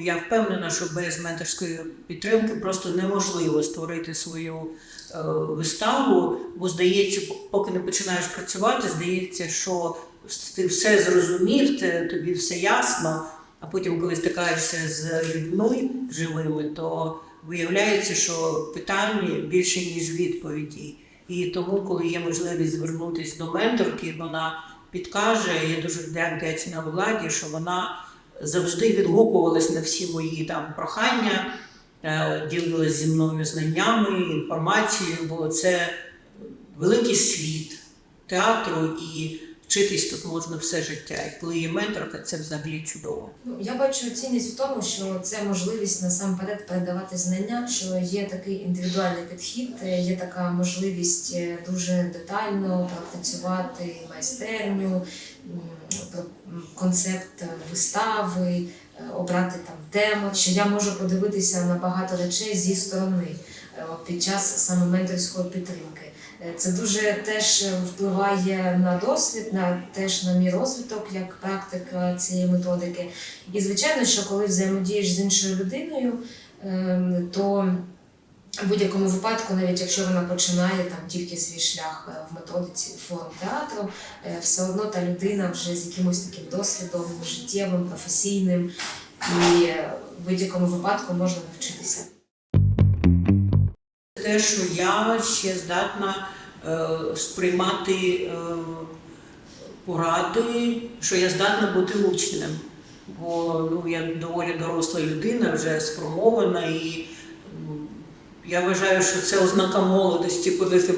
я впевнена, що без менторської підтримки просто неможливо створити свою е, виставу, бо здається, поки не починаєш працювати, здається, що ти все зрозумів, те- тобі все ясно. А потім, коли стикаєшся з людьми живими, то виявляється, що питань більше ніж відповіді. І тому, коли є можливість звернутися до менторки, вона підкаже. Я дуже вдячна владі, що вона завжди відгукувались на всі мої там прохання, е, зі мною знаннями, інформацією, бо це великий світ театру і вчитись тут можна все життя. І коли є менторка, це взагалі чудово. Ну, Я бачу цінність в тому, що це можливість насамперед передавати знання, що є такий індивідуальний підхід, є така можливість е, дуже детально пропрацювати майстерню, концепт вистави, е, обрати там тему, що я можу подивитися на багато речей зі сторони під час саме менторської підтримки. Е, Це дуже теж впливає на досвід, на теж на мій розвиток як практика цієї методики. І звичайно, що коли взаємодієш з іншою людиною, ем, то в будь-якому випадку, навіть якщо вона починає там тільки свій шлях е, в методиці форм театру, е, все одно та людина вже з якимось таким досвідом життєвим, професійним, і е, в будь-якому випадку можна навчитися. Те, що я ще здатна е, сприймати е, поради, що я здатна бути учнем. Бо ну, я доволі доросла людина, вже сформована, і я вважаю, що це ознака молодості, коли ти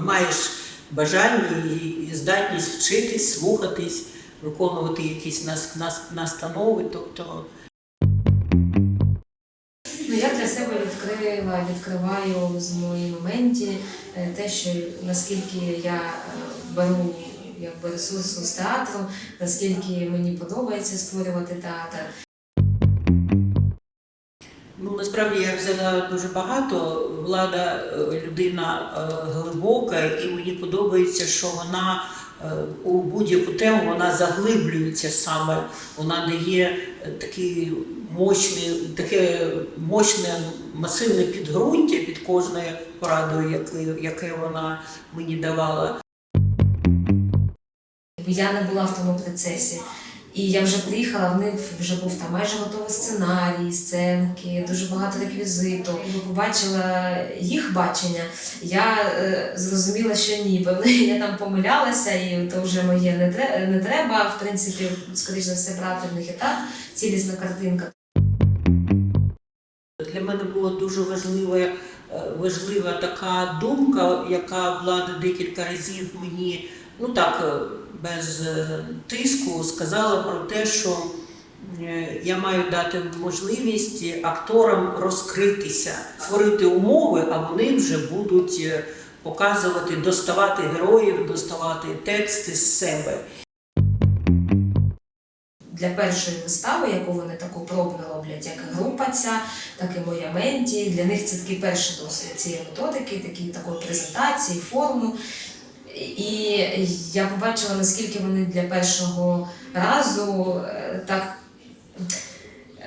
маєш бажання і, здатність вчитись, слухатись, виконувати якісь нас, нас, настанови. Тобто для себе відкрила, відкриваю з моїй моменті е, те, що наскільки я е, беру якби ресурсу з театру, наскільки мені подобається створювати театр. Ну, насправді я взяла дуже багато. Влада е, людина глибока, і мені подобається, що вона у будь-яку тему вона заглиблюється саме. Вона дає е, такий мощний, таке мощне масивне підґрунтя під кожною порадою, яке, яке вона мені давала. Я не була в тому процесі. І я вже приїхала, в них вже був там майже готовий сценарій, сценки, дуже багато реквізиту. Побачила їх бачення. Я е, зрозуміла, що ні, я там помилялася, і то вже моє не, тре- не треба. В принципі, скоріш за все, брати в них і так цілісна картинка. Для мене була дуже важлива, е, важлива така думка, яка влада декілька разів мені, ну так, е, без е, тиску, сказала про те, що е, я маю дати можливість акторам розкритися, створити умови, а вони вже будуть е, показувати, доставати героїв, доставати тексти з себе. Для першої вистави, яку вони таку пробно роблять, як група ця, так і моя менті. Для них це такий перший досвід цієї методики, такі, такої презентації, форму. І я побачила, наскільки вони для першого разу е, так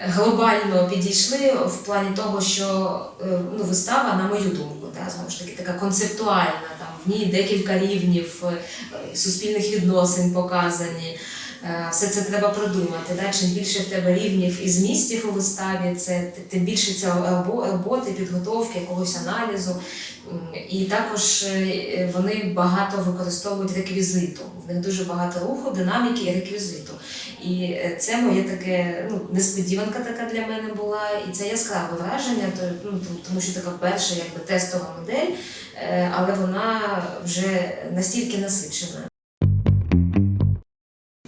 глобально підійшли в плані того, що е, ну, вистава, на мою думку, да, знову ж таки, така концептуальна, там в ній декілька рівнів е, суспільних відносин показані. Е, Все це треба продумати. Да? Чим більше в тебе рівнів і змістів у виставі, це тим більше робо- роботи, підготовки, якогось аналізу. І також е, вони багато використовують реквізиту. В них дуже багато руху, динаміки і реквізиту. І е, це моє таке ну, несподіванка така для мене була, і це яскраве враження, то, ну, тому- що така перша якби, тестова модель, але вона вже настільки насичена.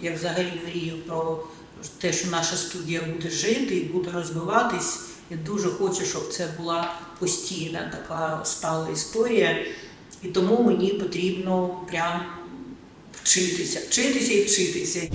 Я взагалі мрію про те, що наша студія буде жити і буде розвиватись. Я дуже хочу, щоб це була постійна така стала історія. І тому мені потрібно прям вчитися, вчитися і вчитися.